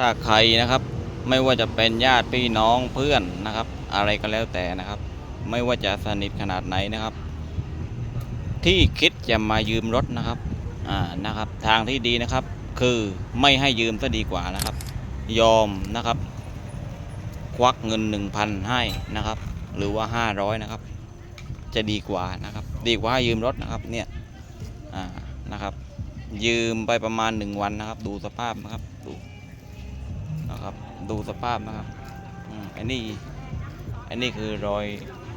ถ้าใครนะครับไม่ว่าจะเป็นญาติพี่น้องเพื่อนนะครับ อะไรก็แล้วแต่นะครับ ไม่ว่าจะสนิทขนาดไหนนะครับ ที่คิดจะมายืมรถนะครับอ่านะครับ ทางที่ดีนะครับ คือไม่ให้ยืมซะดีกว่านะครับ ยอมนะครับ ควักเงิน 1,000 ให้นะครับ หรือว่า 500 นะครับ จะดีกว่านะครับ ดีกว่าให้ยืมรถนะครับเนี่ยอ่านะครับ ยืมไปประมาณ 1 วันนะครับ ดูสภาพนะครับดู นะครับ ดูสภาพนะครับอันนี้อันนี้คือรอย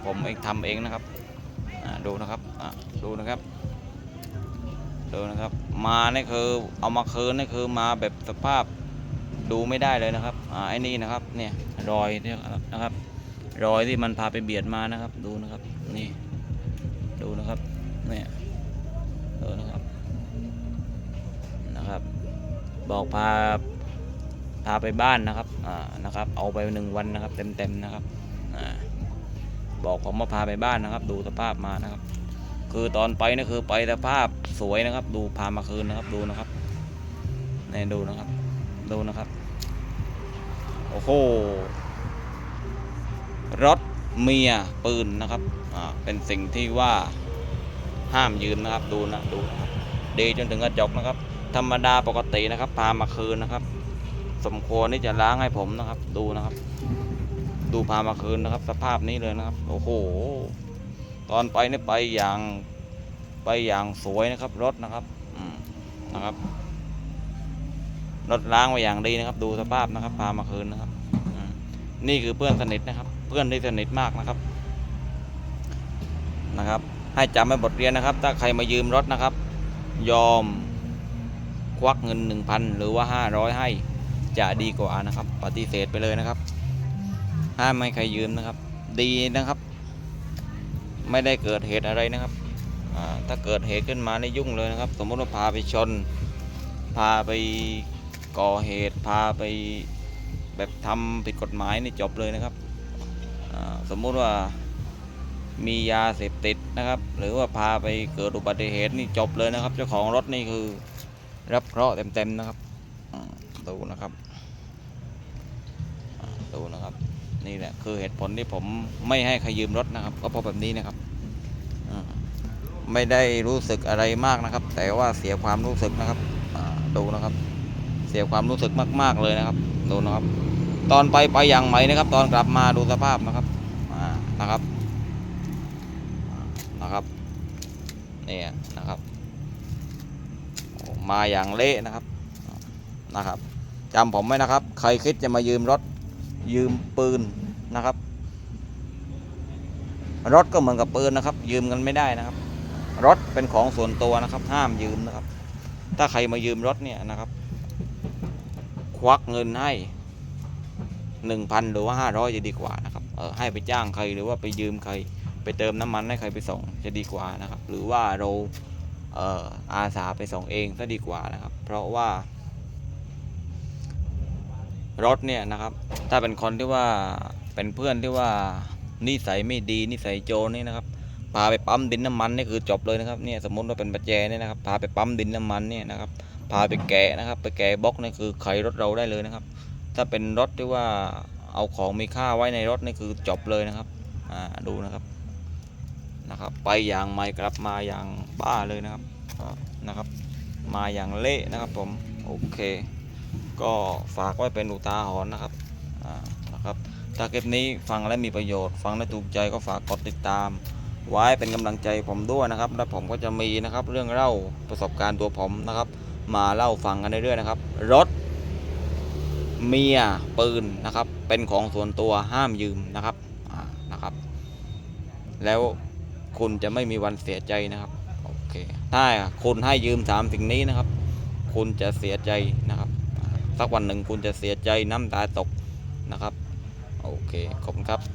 ผมเองทำเองนะครับดูนะครับดูนะครับดูนะครับ มานี่คือเอามาคืนนี่คือมาแบบสภาพดูไม่ได้เลยนะครับอ่าไอ้นี่นะครับเนี่ยรอยเนี่ยนะครับ รอยที่มันพาไปเบียดมานะครับ ดูนะครับนี่ดูนะครับเนี่ยดูนะครับนะครับ บอกพา พาไปบ้านนะครับอ่านะครับ เอาไปหนึ่งวันนะครับ เต็มๆนะครับอ่าบอกผมมาพาไปบ้านนะครับ ดูสภาพมานะครับ คือตอนไปนี่คือไปสภาพสวยนะครับ ดูพามาคืนนะครับดูนะครับนี่ดูนะครับ ดูนะครับ โอ้โหรถเมียปืนนะครับอ่าเป็นสิ่งที่ว่าห้ามยืมนะครับดูนะดูนะครับดีจนถึงกระจกนะครับ ธรรมดาปกตินะครับ พามาคืนนะครับ สมควรที่จะล้างให้ผมนะครับ ดูนะครับ ดูพามาคืนนะครับ สภาพนี้เลยนะครับ โอ้โห ตอนไปนี่ไปอย่างไปอย่างสวยนะครับ รถนะครับนะครับรถล้างไว้อย่างดีนะครับ ดูสภาพนะครับ พามาคืนนะครับนี่คือเพื่อนสนิทนะครับ เพื่อนที่สนิทมากนะครับนะครับ ให้จำไว้บทเรียนนะครับ ถ้าใครมายืมรถนะครับ ยอมควักเงินหนึ่งพันหรือว่าห้าร้อยให้ จะดีกว่านะครับ ปฏิเสธไปเลยนะครับ ห้ามไม่ใครยืมนะครับ ดีนะครับ ไม่ได้เกิดเหตุอะไรนะครับถ้าเกิดเหตุขึ้นมาในยุ่งเลยนะครับ สมมติว่าพาไปชน พาไปก่อเหตุพาไปแบบทำผิดกฎหมายนี่จบเลยนะครับสมมุติว่ามียาเสพติดนะครับ หรือว่าพาไปเกิดอุบัติเหตุนี่จบเลยนะครับ เจ้าของรถนี่คือรับเคราะห์เต็มๆนะครับ ดูนะครับดูนะครับ นี่แหละคือเหตุผลที่ผมไม่ให้ใครยืมรถนะครับ ก็เพราะแบบนี้นะครับไม่ได้รู้สึกอะไรมากนะครับ แต่ว่าเสียความรู้สึกนะครับดูนะครับ เสียความรู้สึกมาก ๆเลยนะครับดูนะครับ ตอนไปไปอย่างใหม่นะครับ ตอนกลับมาดูสภาพนะครับนะครับนะครับเนี่ยนะครับ มาอย่างเละนะครับนะครับ จำผมไว้นะครับ ใครคิดจะมายืมรถยืมปืนนะครับ รถก็เหมือนกับปืนนะครับ ยืมกันไม่ได้นะครับ รถเป็นของส่วนตัวนะครับ ห้ามยืมนะครับ ถ้าใครมายืมรถเนี่ยนะครับ ควักเงินให้หนึ่งพันหรือว่าห้าร้อยจะดีกว่านะครับเออให้ไปจ้างใครหรือว่าไปยืมใคร ไปเติมน้ำมันให้ใครไปส่งจะดีกว่านะครับ หรือว่าเราเอ่ออาสาไปส่งเองซะดีกว่านะครับ เพราะว่า รถเนี่ยนะครับ ถ้าเป็นคนที่ว่าเป็นเพื่อนที่ว่านิสัยไม่ดีนิสัยโจรนี่นะครับ พาไปปั๊มดินน้ำมันนี่คือจบเลยนะครับเนี่ยสมมติว่าเป็นปัจแจเนี่ยนะครับ พาไปปั๊มดินน้ำมันเนี่ยนะครับ พาไปแกะนะครับ ไปแกะบล็อกนี่คือไขรถเราได้เลยนะครับ ถ้าเป็นรถที่ว่าเอาของมีค่าไว้ในรถนี่คือจบเลยนะครับอ่าดูนะครับนะครับ ไปอย่างไม่กลับมาอย่างบ้าเลยนะครับนะครับ มาอย่างเละนะครับผมโอเค ก็ฝากไว้เป็นอุทาหรณ์นะครับนะครับ ถ้าคลิปนี้ฟังและมีประโยชน์ ฟังและถูกใจก็ฝากกดติดตาม ไว้เป็นกำลังใจผมด้วยนะครับ และผมก็จะมีนะครับเรื่องเล่าประสบการณ์ตัวผมนะครับ มาเล่าฟังกันเรื่อยๆนะครับ รถเมียปืนนะครับ เป็นของส่วนตัวห้ามยืมนะครับนะครับ แล้วคุณจะไม่มีวันเสียใจนะครับโอเคถ้าคุณให้ยืมสามสิ่งนี้นะครับ คุณจะเสียใจนะครับ สักวันหนึ่งคุณจะเสียใจน้ำตาตกนะครับ โอเค ขอบคุณครับ